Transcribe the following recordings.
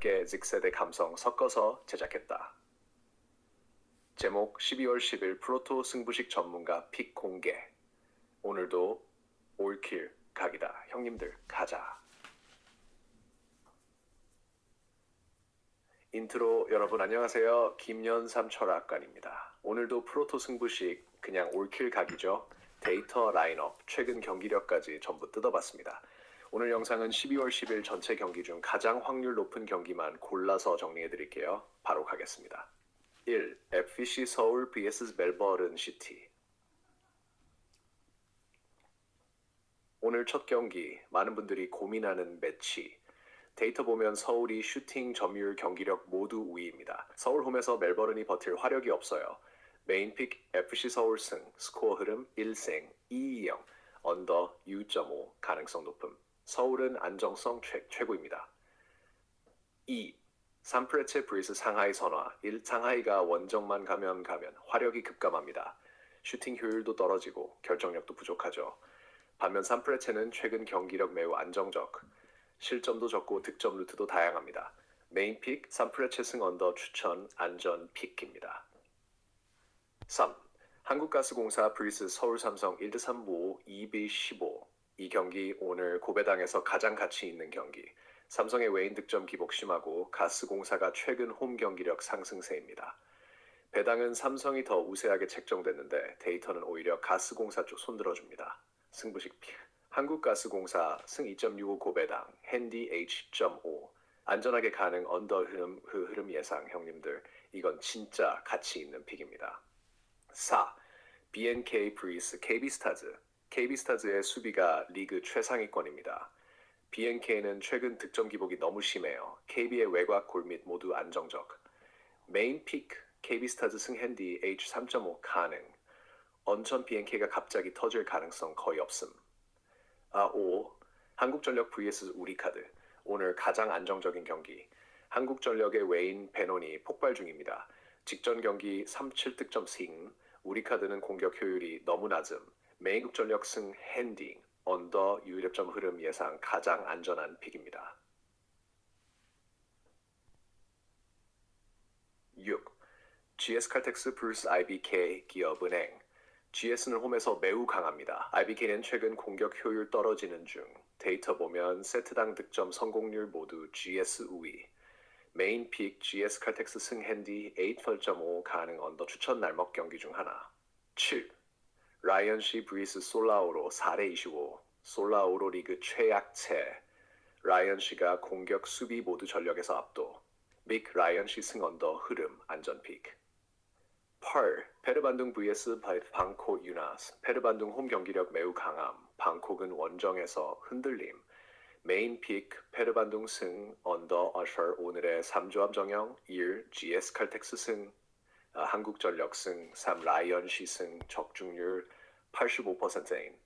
가볍게 직세대 감성 섞어서 제작했다. 제목 12월 10일 프로토 승부식 전문가 픽 공개. 오늘도 올킬 각이다. 형님들 가자. 인트로 여러분 안녕하세요. 김연삼 철학관입니다. 오늘도 프로토 승부식 그냥 올킬 각이죠. 데이터 라인업, 최근 경기력까지 전부 뜯어봤습니다. 오늘 영상은 12월 10일 전체 경기 중 가장 확률 높은 경기만 골라서 정리해 드릴게요. 바로 가겠습니다. 1. FC 서울 vs 멜버른 시티 오늘 첫 경기 많은 분들이 고민하는 매치 데이터 보면 서울이 슈팅, 점유율, 경기력 모두 우위입니다. 서울 홈에서 멜버른이 버틸 화력이 없어요. 메인픽 FC 서울 승, 스코어 흐름 1생 2-2-0, 언더 U.5 가능성 높음. 서울은 안정성 최, 최고입니다. 2. 산프레체 브리스 상하이 선화 1. 상하이가 원정만 가면 가면 화력이 급감합니다. 슈팅 효율도 떨어지고 결정력도 부족하죠. 반면 산프레체는 최근 경기력 매우 안정적, 실점도 적고 득점 루트도 다양합니다. 메인 픽 산프레체 승 언더 추천 안전 픽입니다. 3. 한국가스공사 브리스 서울삼성 1대3무 2비15 이 경기 오늘 고배당에서 가장 가치 있는 경기. 삼성의 외인 득점 기복 심하고 가스공사가 최근 홈 경기력 상승세입니다. 배당은 삼성이 더 우세하게 책정됐는데 데이터는 오히려 가스공사 쪽 손들어줍니다. 승부식 픽. 한국가스공사 승 2.65 고배당 핸디 H.5 안전하게 가능 언더 흐름, 흐- 흐름 예상 형님들 이건 진짜 가치 있는 픽입니다. 4. BNK 브리스 KB스타즈 KB스타즈의 수비가 리그 최상위권입니다. BNK는 최근 득점 기복이 너무 심해요. KB의 외곽 골밑 모두 안정적. 메인 픽 KB스타즈 승 핸디 H3.5 가능. 언천 BNK가 갑자기 터질 가능성 거의 없음. 아, 5. 한국전력 vs 우리카드. 오늘 가장 안정적인 경기. 한국전력의 외인 베논이 폭발 중입니다. 직전 경기 3-7득점 싱. 우리카드는 공격 효율이 너무 낮음. 메인국전력 승 핸딩. 언더 유일점 흐름 예상 가장 안전한 픽입니다. 6. GS칼텍스 vs IBK 기업은행. GS는 홈에서 매우 강합니다. IBK는 최근 공격 효율 떨어지는 중. 데이터 보면 세트당 득점 성공률 모두 GS 우위. 메인 픽 GS 칼텍스 승 핸디 8.5 가능 언더 추천 날먹 경기 중 하나. 7. 라이언 시 브리스 솔라오로 4대 25. 솔라오로 리그 최약체. 라이언 시가 공격 수비 모두 전력에서 압도. 믹 라이언 시 승 언더 흐름 안전 픽. 8. 페르반둥 vs 바- 방콕 유나스. 페르반둥 홈 경기력 매우 강함. 방콕은 원정에서 흔들림. 메인 픽 페르반둥 승 언더 어셔 오늘의 3조합 정형 1 GS 칼텍스 승 아, 한국전력 승3 라이언 시승 적중률 85%인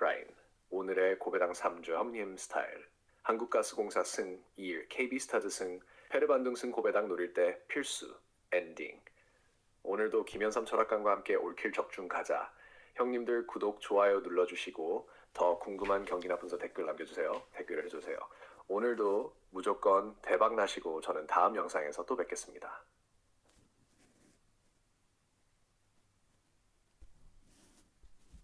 라인. 오늘의 고배당 3조 함님 스타일. 한국가스공사 승 2일 KB스타즈 승 페르반둥 승 고배당 노릴 때 필수 엔딩. 오늘도 김현삼 철학관과 함께 올킬 적중 가자. 형님들 구독 좋아요 눌러주시고 더 궁금한 경기나 분석 댓글 남겨주세요. 댓글을 해주세요. 오늘도 무조건 대박 나시고 저는 다음 영상에서 또 뵙겠습니다